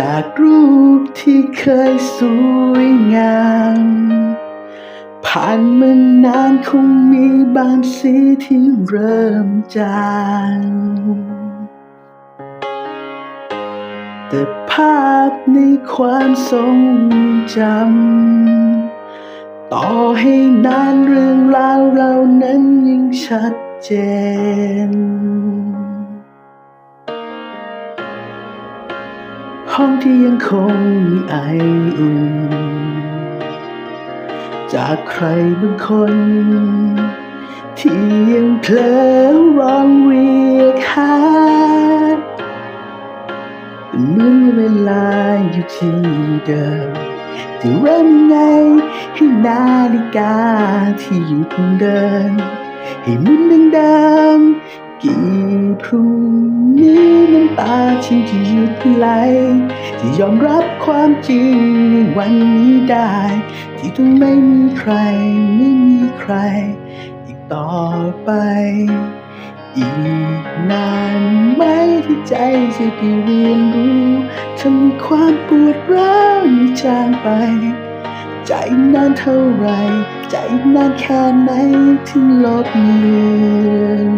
จากรูปที่เคยสวยงาม ผ่านมานานคงมีบางสีที่เริ่มจางแต่ภาพในความทรงจำ ต่อให้นานเรื่องราวเรานั้นยังชัดเจน ห้องที่ยังคงมีไออุ่น จากใครบางคน ที่ยังเพลอร้องเรียกหาเหมือนเวลาอยู่ที่เดิมจะเริ่มยังไงให้นาฬิกาที่หยุดเดิน ให้มุนดังดิมกี่พรุ่งนี้น้ำตาฉันจะหยุดไหลจะยอมรับความจริงในวันนี้ได้ ที่ต้องไม่มีใครไม่มีใคร อีกต่อไป อีกนานไหมที่ใจจะได้เรียนรู้ทำความปวดร้าวนี้จางไป ใจนานเท่าไร ใจนานแค่ไหนถึงลบเลือน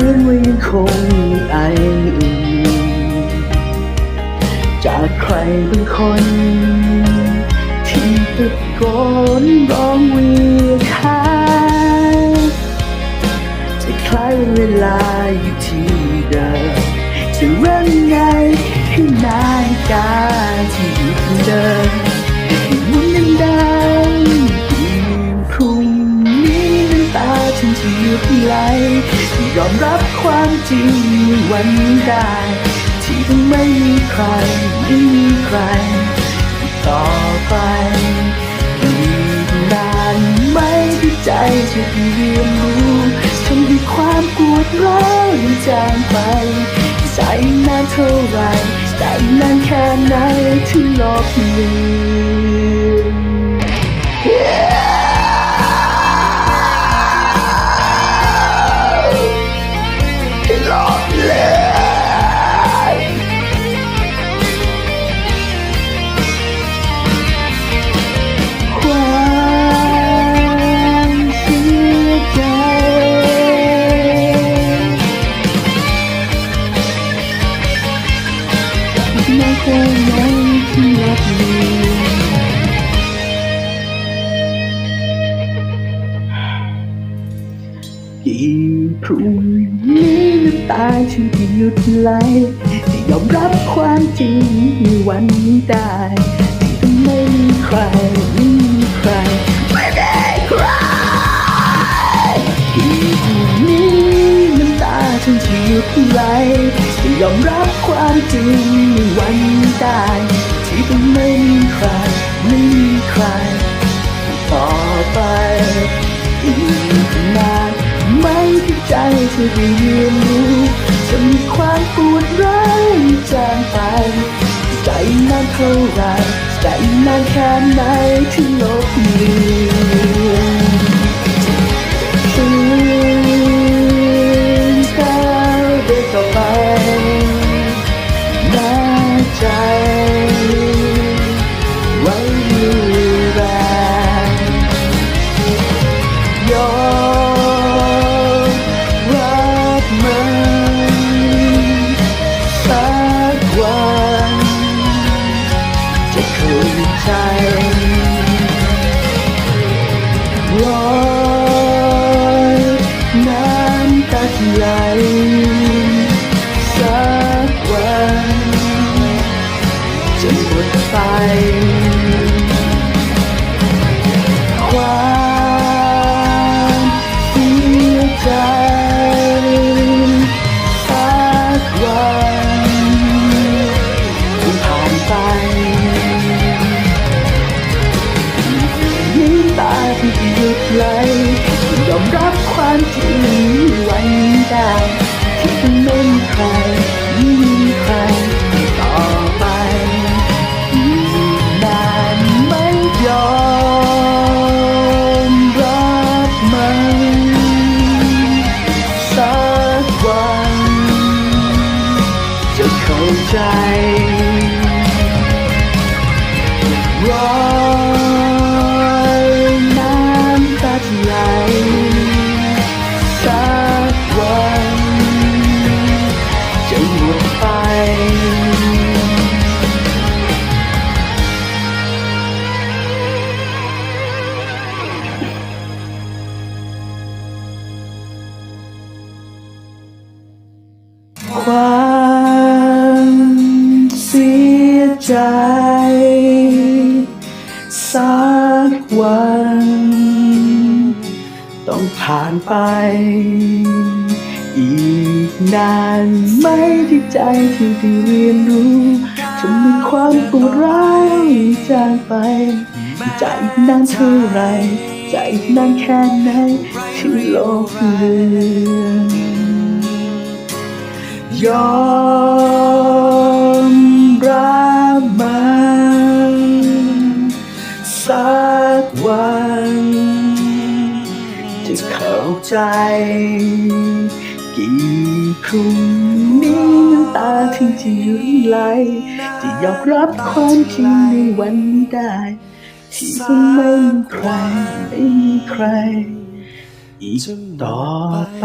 มือนว่ายังคงมีไออุ่นจากใครบางคน ที่ตะโกนร้องเรียกหาจะคล้ายเวลาอยู่ที่เดิมจะเริ่มไงให้นาฬิกาที่หยุดเดินให้มุนดังๆพรุ่งนี้น้ำตาฉันจะหยุดไหล ยอมรับความจริงวันได้ ที่ต้องไม่มีใครไม่มีใคร ต่อไปอีกนานไหมที่ใจจะเรียนรู้ทำให้ความปวดร้าวนี้จางไป ใจนานเท่าไหรใจนานแค่ไหนที่ลบเลือน ไม่เคยไหนที่รับรู้ที่พรุ่งนี้น้ำตาฉันจะหยุดไหลที่ยอมรับความจริงในวันนี้ได้ที่ต้องไม่มีใครไม่มีใครไม่ได้ใครที่พรุ่งนี้น้ำตาฉันจะหยุดไหลที่ยอมรับความจริง ได้ ที่ต้องไม่มีใครไม่มีใคร ต่อไปอีกนานไม่ที่ใจจะได้เรียนรู้ จะมีความปวดร้าวจางไป ใจนานเท่าไรใจนานแค่ไหนที่ลบเลือน ร ความเสียใจสักวัน ต้องผ่านไปอีก นานไหม่ที่ใจที่ได้เรียนรู้จะมีความปวดร้าวจางไป ใจนานเท่าไร ใจนานแค่ไหนที่โลกเลือนยอมรับมันสักวันจะเข้าใจ กี่พรุ่งนี้น้ำตาถึงจะยุดไหลจะยอมรับความจริงในวันนี้ได้ ที่จะไม่มีใครไม่มีใคร อีกต่อไป